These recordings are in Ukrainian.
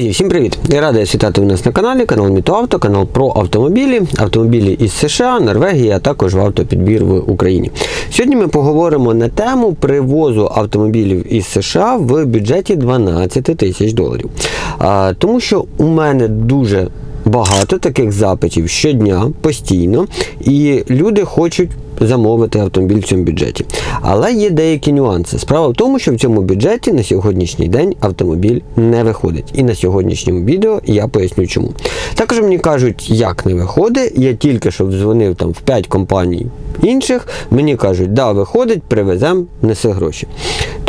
Друзі, всім привіт! Я радий вас вітати у нас на каналі, канал Мітоавто, канал про автомобілі, автомобілі із США, Норвегії, а також в автопідбір в Україні. Сьогодні ми поговоримо на тему привозу автомобілів із США в бюджеті 12 тисяч доларів. А, тому що у мене дуже багато таких запитів щодня, постійно, і люди хочуть замовити автомобіль в цьому бюджеті. Але є деякі нюанси. Справа в тому, що в цьому бюджеті на сьогоднішній день автомобіль не виходить. І на сьогоднішньому відео я поясню чому. Також мені кажуть, як не виходить. Я тільки що дзвонив там в 5 компаній інших. Мені кажуть, да, виходить, привеземо, неси гроші.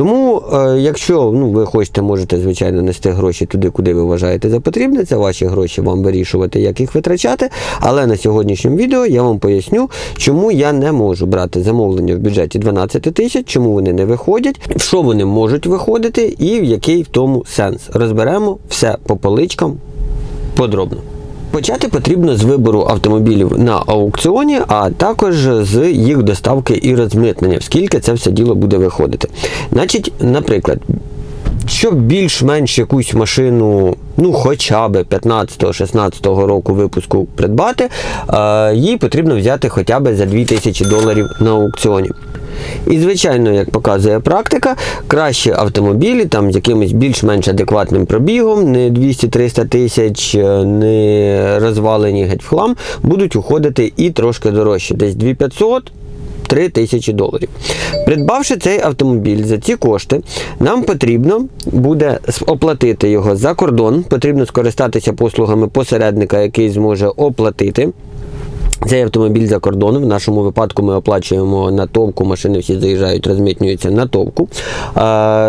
Тому, е, якщо ну, ви хочете, можете, звичайно, нести гроші туди, куди ви вважаєте за потрібне. Це ваші гроші вам вирішувати, як їх витрачати. Але на сьогоднішньому відео я вам поясню, чому я не можу брати замовлення в бюджеті 12 тисяч, чому вони не виходять, в що вони можуть виходити, і в який в тому сенс. Розберемо все по поличкам подробно. Почати потрібно з вибору автомобілів на аукціоні, а також з їх доставки і розмитнення, скільки це все діло буде виходити. Значить, наприклад, щоб більш-менш якусь машину, ну хоча б 15-16 року випуску придбати, е, їй потрібно взяти хоча б за 2000 доларів на аукціоні. І, звичайно, як показує практика, кращі автомобілі там з якимось більш-менш адекватним пробігом, не 200-300 тисяч, е, не розвалені геть в хлам, будуть уходити і трошки дорожче, десь 2500 3 тисячі доларів. Придбавши цей автомобіль за ці кошти, нам потрібно буде оплатити його за кордон, потрібно скористатися послугами посередника, який зможе оплатити. Цей автомобіль за кордоном. В нашому випадку ми оплачуємо на товку, машини всі заїжджають, розмитнюються на товку. Е,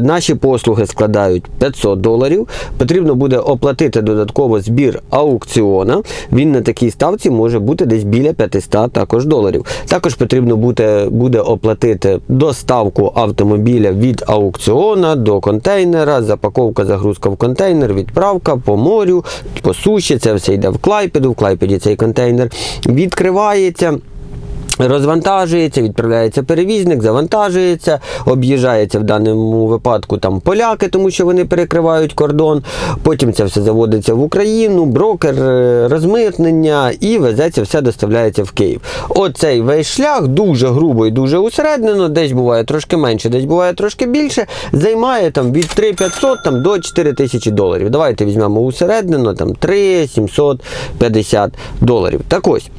наші послуги складають 500 доларів. Потрібно буде оплатити додатково збір аукціона. Він на такій ставці може бути десь біля 500 також доларів. Також потрібно буде, буде оплатити доставку автомобіля від аукціона до контейнера, запаковка, загрузка в контейнер, відправка по морю, по суші. Це все йде в Клайпеду. В Клайпеді цей контейнер відкривається. Розвантажується, відправляється перевізник, завантажується, об'їжджається в даному випадку там поляки, тому що вони перекривають кордон. Потім це все заводиться в Україну, брокер, е, розмитнення і везеться, все доставляється в Київ. Оцей весь шлях дуже грубо і дуже усереднено, десь буває трошки менше, десь буває трошки більше. Займає там від 3500 там, до 4000 доларів. Давайте візьмемо усереднено там 3 750 доларів. Так ось.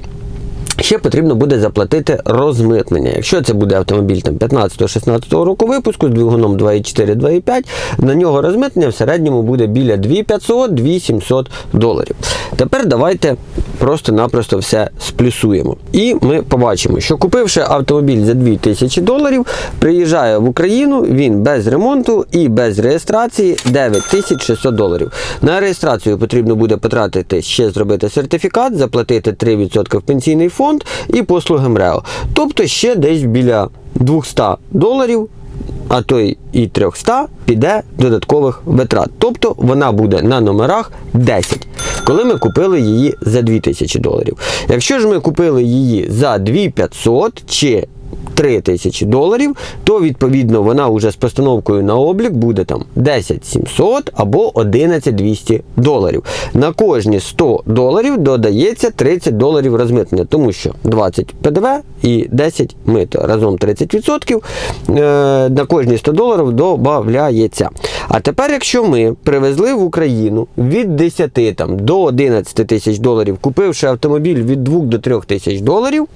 Ще потрібно буде заплатити розмитнення. Якщо це буде автомобіль там 15-16 року випуску з двигуном 2,4-2,5, на нього розмитнення в середньому буде біля 2500-2700 доларів. Тепер давайте просто-напросто все сплюсуємо. І ми побачимо, що купивши автомобіль за 2000 доларів, приїжджає в Україну він без ремонту і без реєстрації 9600 доларів. На реєстрацію потрібно буде потратити ще зробити сертифікат, заплатити 3% в пенсійний фонд і послуги МРЕО. Тобто ще десь біля 200 доларів. А то і 300 піде додаткових витрат. Тобто вона буде на номерах 10, коли ми купили її за 2000 доларів. Якщо ж ми купили її за 2500 чи 3 тисячі доларів, то відповідно вона вже з постановкою на облік буде там 10 700 або 11 200 доларів. На кожні 100 доларів додається 30 доларів розмитнення, тому що 20 ПДВ і 10 мито. Разом 30% е, на кожні 100 доларів додається. А тепер, якщо ми привезли в Україну від 10 там, до 11 тисяч доларів, купивши автомобіль від 2 до 3 тисяч доларів,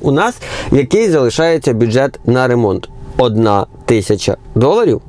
у нас який залишається бюджет на ремонт? Одна тисяча доларів.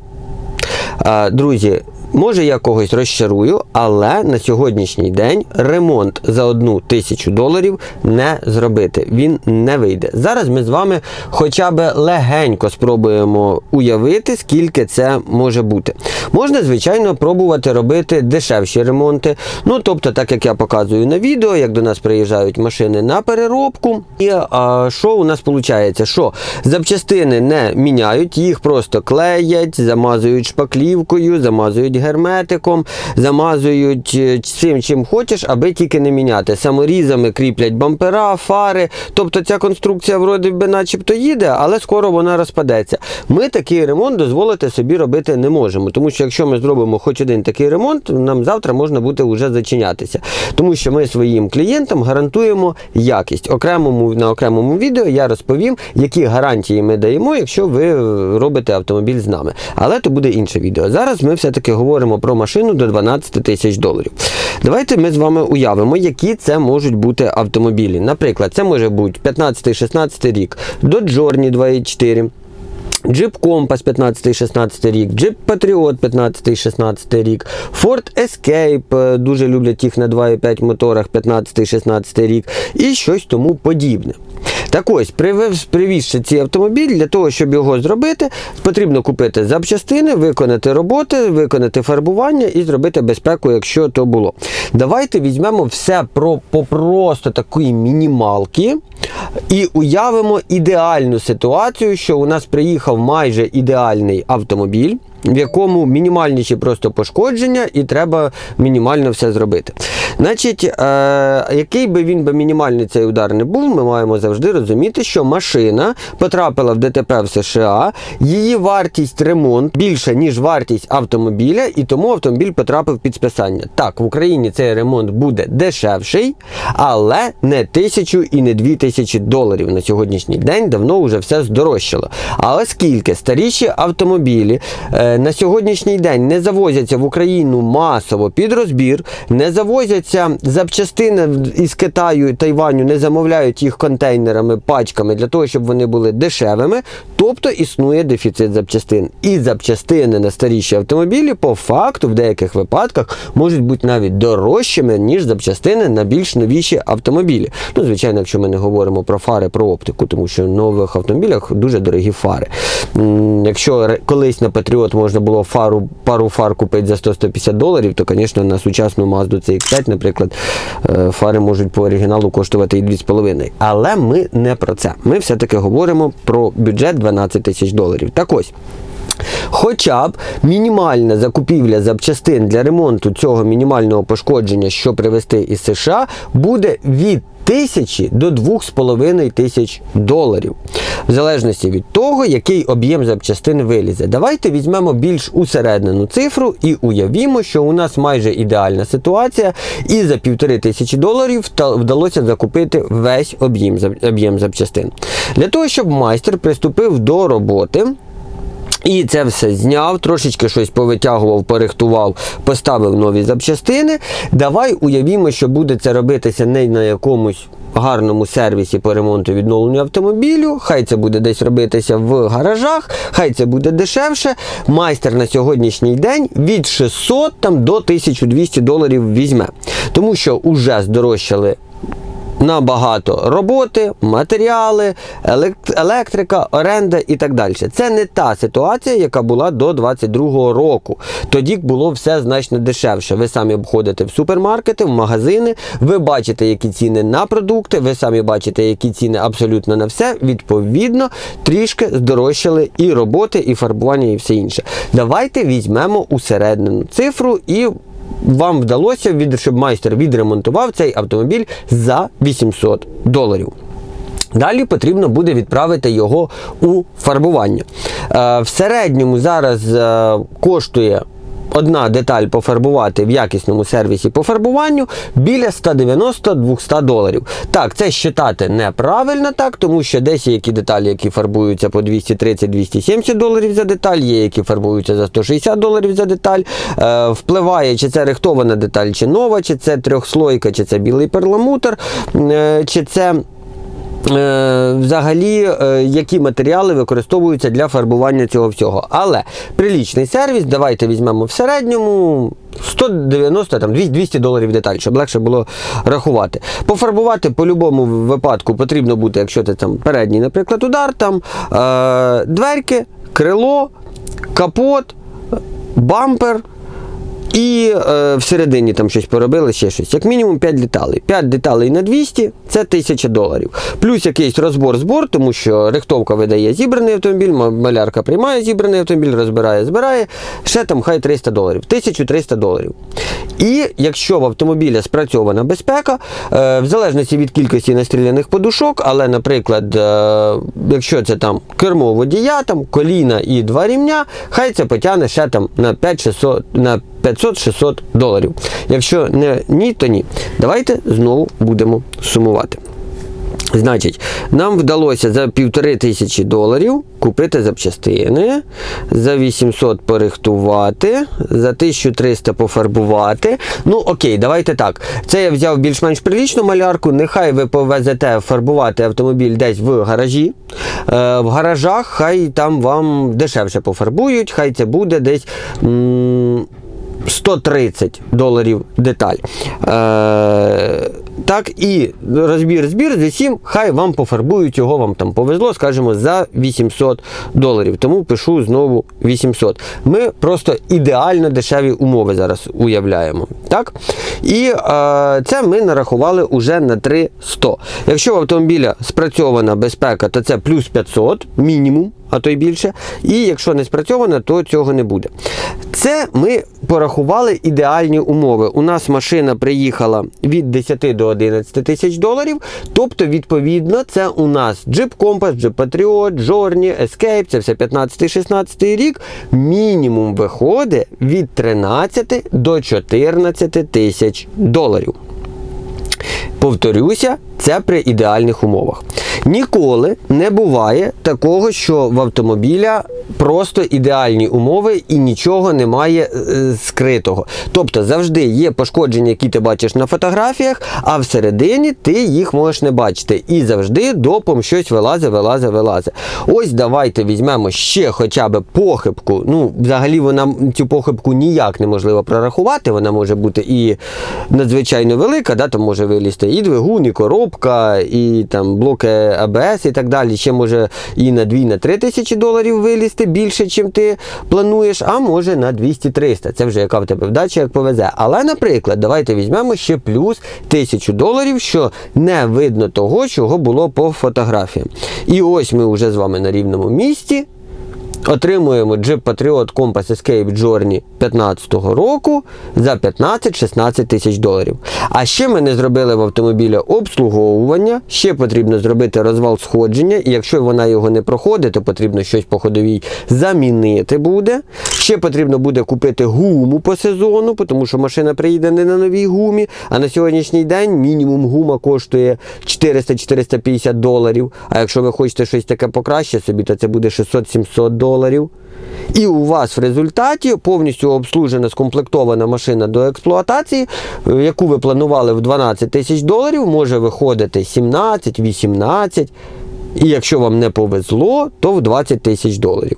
Е, друзі, може я когось розчарую, але на сьогоднішній день ремонт за одну тисячу доларів не зробити. Він не вийде. Зараз ми з вами хоча б легенько спробуємо уявити, скільки це може бути. Можна, звичайно, пробувати робити дешевші ремонти. Ну, тобто, так як я показую на відео, як до нас приїжджають машини на переробку. І а, що у нас виходить? Що запчастини не міняють, їх просто клеять, замазують шпаклівкою, замазують герметиком, замазують е, цим, чим хочеш, аби тільки не міняти. Саморізами кріплять бампера, фари. Тобто ця конструкція вроді би начебто їде, але скоро вона розпадеться. Ми такий ремонт дозволити собі робити не можемо, тому що якщо ми зробимо хоч один такий ремонт, нам завтра можна буде вже зачинятися. Тому що ми своїм клієнтам гарантуємо якість. Окремому на окремому відео я розповім, які гарантії ми даємо, якщо ви робите автомобіль з нами. Але то буде інше відео. Зараз ми все-таки говоримо про машину до 12 тисяч доларів. Давайте ми з вами уявимо, які це можуть бути автомобілі. Наприклад, це може бути 15-16 рік, до Journey 2.4. Jeep Compass 15-16 рік, Jeep Patriot 15-16 рік, Ford Escape, е, дуже люблять їх на 2,5 моторах 15-16 рік і щось тому подібне. Так ось, привізши цей автомобіль, для того, щоб його зробити, потрібно купити запчастини, виконати роботи, виконати фарбування і зробити безпеку, якщо то було. Давайте візьмемо все про по просто такої мінімалки і уявимо ідеальну ситуацію, що у нас приїхав майже ідеальний автомобіль. В якому мінімальніші просто пошкодження, і треба мінімально все зробити. Значить, е, який би він би мінімальний цей удар не був, ми маємо завжди розуміти, що машина потрапила в ДТП в США, її вартість ремонт більша, ніж вартість автомобіля, і тому автомобіль потрапив під списання. Так, в Україні цей ремонт буде дешевший, але не тисячу і не дві тисячі доларів. На сьогоднішній день давно вже все здорожчало. А оскільки старіші автомобілі е, на сьогоднішній день не завозяться в Україну масово під розбір, не завозяться запчастини із Китаю і Тайваню, не замовляють їх контейнерами, пачками для того, щоб вони були дешевими, тобто існує дефіцит запчастин. І запчастини на старіші автомобілі по факту в деяких випадках можуть бути навіть дорожчими, ніж запчастини на більш новіші автомобілі. Ну, звичайно, якщо ми не говоримо про фари, про оптику, тому що в нових автомобілях дуже дорогі фари. Якщо колись на Patriot можна було фару, пару фар купити за 100-150 доларів, то, звісно, на сучасну Mazda CX-5, наприклад, е, фари можуть по оригіналу коштувати і 2,5. Але ми не про це. Ми все-таки говоримо про бюджет 12 тисяч доларів. Так ось. Хоча б мінімальна закупівля запчастин для ремонту цього мінімального пошкодження, що привезти із США, буде від тисячі до 2,5 тисяч доларів, в залежності від того, який об'єм запчастин вилізе. Давайте візьмемо більш усереднену цифру і уявімо, що у нас майже ідеальна ситуація, і за півтори тисячі доларів вдалося закупити весь об'єм запчастин. Для того, щоб майстер приступив до роботи. І це все зняв, трошечки щось повитягував, порихтував, поставив нові запчастини. Давай уявімо, що буде це робитися не на якомусь гарному сервісі по ремонту відновленню автомобілю. Хай це буде десь робитися в гаражах, хай це буде дешевше. Майстер на сьогоднішній день від 600 там, до 1200 доларів візьме. Тому що вже здорожчали набагато роботи, матеріали, електрика, оренда і так далі. Це не та ситуація, яка була до 22-го року. Тоді було все значно дешевше. Ви самі обходите в супермаркети, в магазини, ви бачите, які ціни на продукти, ви самі бачите, які ціни абсолютно на все. Відповідно, трішки здорожчали і роботи, і фарбування, і все інше. Давайте візьмемо усереднену цифру і вам вдалося, щоб майстер відремонтував цей автомобіль за 800 доларів. Далі потрібно буде відправити його у фарбування. Е, В середньому зараз е, коштує одна деталь пофарбувати в якісному сервісі по фарбуванню біля 190-200 доларів. Так, це считати неправильно так, тому що десь є які деталі, які фарбуються по 230-270 доларів за деталь, є які фарбуються за 160 доларів за деталь. Е, впливає, чи це рихтована деталь, чи нова, чи це трьохслойка, чи це білий перламутр, е, чи це. Е, Взагалі, е, які матеріали використовуються для фарбування цього всього. Але прилічний сервіс, давайте візьмемо в середньому 190 там 200 200 доларів деталь, щоб легше було рахувати. Пофарбувати по будь-якому випадку потрібно буде, якщо це там передній, наприклад, удар, там е, дверки, крило, капот, бампер. І е, всередині там щось поробили, ще щось. Як мінімум 5 деталей. 5 деталей на 200 це 1000 доларів. Плюс якийсь розбор збор, тому що рихтовка видає зібраний автомобіль, малярка приймає зібраний автомобіль, розбирає, збирає. Ще там хай 300 доларів, 1300 доларів. І якщо в автомобіля спрацьована безпека, е, в залежності від кількості настріляних подушок, але, наприклад, е, якщо це там кермо водія, там коліна і два рівня, хай це потягне ще там на 5-600, на 500-600 доларів. Якщо не ні, то ні. Давайте знову будемо сумувати. Значить, нам вдалося за півтори тисячі доларів купити запчастини, за 800 порихтувати, за 1300 пофарбувати. Ну, окей, давайте так. Це я взяв більш-менш прилічну малярку. Нехай ви повезете фарбувати автомобіль десь в гаражі. Е, в гаражах хай там вам дешевше пофарбують, хай це буде десь. м, 130 доларів деталь. Е, так, і розбір збір з усім, хай вам пофарбують його, вам там повезло, скажімо, за 800 доларів. Тому пишу знову 800. Ми просто ідеально дешеві умови зараз уявляємо. Так? І е, це ми нарахували уже на 300. Якщо в автомобіля спрацьована безпека, то це плюс 500 мінімум а то й більше. І якщо не спрацьовано, то цього не буде. Це ми порахували ідеальні умови. У нас машина приїхала від 10 до 11 тисяч доларів. Тобто, відповідно, це у нас Jeep Compass, Jeep Patriot, Journey, Escape, це все 15-16 рік. Мінімум виходить від 13 до 14 тисяч доларів. Повторюся, це при ідеальних умовах. Ніколи не буває такого, що в автомобіля просто ідеальні умови і нічого немає е, скритого. Тобто завжди є пошкодження, які ти бачиш на фотографіях, а всередині ти їх можеш не бачити. І завжди допом щось вилазить, вилазить, вилазить. Ось давайте візьмемо ще хоча б похибку. Ну, взагалі, вона цю похибку ніяк неможливо прорахувати. Вона може бути і надзвичайно велика, да, там може вилізти і двигун, і коробка, і там блоки АБС і так далі. Ще може і на 2 на 3 тисячі доларів вилізти більше, чим ти плануєш, а може на 200-300. Це вже яка в тебе вдача, як повезе. Але, наприклад, давайте візьмемо ще плюс тисячу доларів, що не видно того, чого було по фотографіям. І ось ми вже з вами на рівному місці. Отримуємо Jeep Patriot Compass Escape Journey 15 року за 15-16 тисяч доларів. А ще ми не зробили в автомобіля обслуговування, ще потрібно зробити розвал сходження, і якщо вона його не проходить, то потрібно щось по ходовій замінити буде. Ще потрібно буде купити гуму по сезону, тому що машина приїде не на новій гумі, а на сьогоднішній день мінімум гума коштує 400-450 доларів. А якщо ви хочете щось таке покраще собі, то це буде 600-700 доларів. І у вас в результаті повністю обслужена скомплектована машина до експлуатації, е, яку ви планували в 12 тисяч доларів, може виходити 17-18. І якщо вам не повезло, то в 20 тисяч доларів.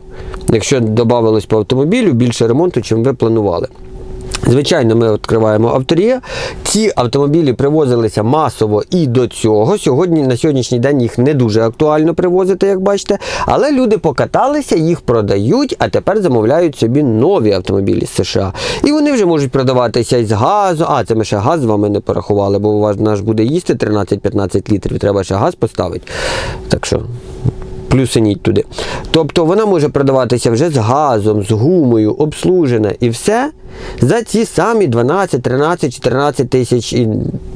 Якщо додавалось по автомобілю більше ремонту, чим ви планували. Звичайно, ми відкриваємо авторія. Ці автомобілі привозилися масово і до цього. Сьогодні на сьогоднішній день їх не дуже актуально привозити, як бачите. Але люди покаталися, їх продають, а тепер замовляють собі нові автомобілі з США. І вони вже можуть продаватися із газу. А, це ми ще газ з вами не порахували, бо у вас наш буде їсти 13-15 літрів. Треба ще газ поставити. Так що плюсаніть туди. Тобто вона може продаватися вже з газом, з гумою, обслужена і все за ці самі 12, 13, 14 тисяч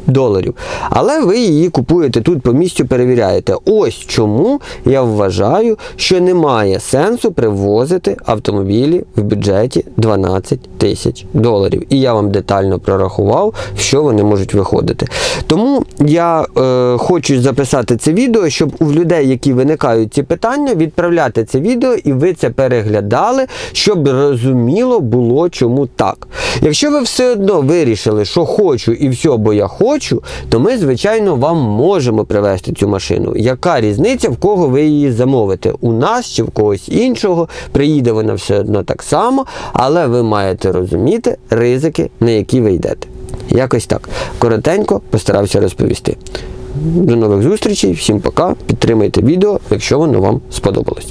доларів. Але ви її купуєте тут по місцю, перевіряєте. Ось чому я вважаю, що немає сенсу привозити автомобілі в бюджеті 12 тисяч доларів. І я вам детально прорахував, що вони можуть виходити. Тому я е, хочу записати це відео, щоб у людей, які виникають ці питання, відправляти це відео і ви це переглядали, щоб розуміло було, чому так. Якщо ви все одно вирішили, що хочу і все, бо я хочу, то ми, звичайно, вам можемо привезти цю машину. Яка різниця, в кого ви її замовите? У нас чи в когось іншого? Приїде вона все одно так само, але ви маєте розуміти ризики, на які ви йдете. Якось так. Коротенько постарався розповісти. До нових зустрічей, всім пока. Підтримайте відео, якщо воно вам сподобалось.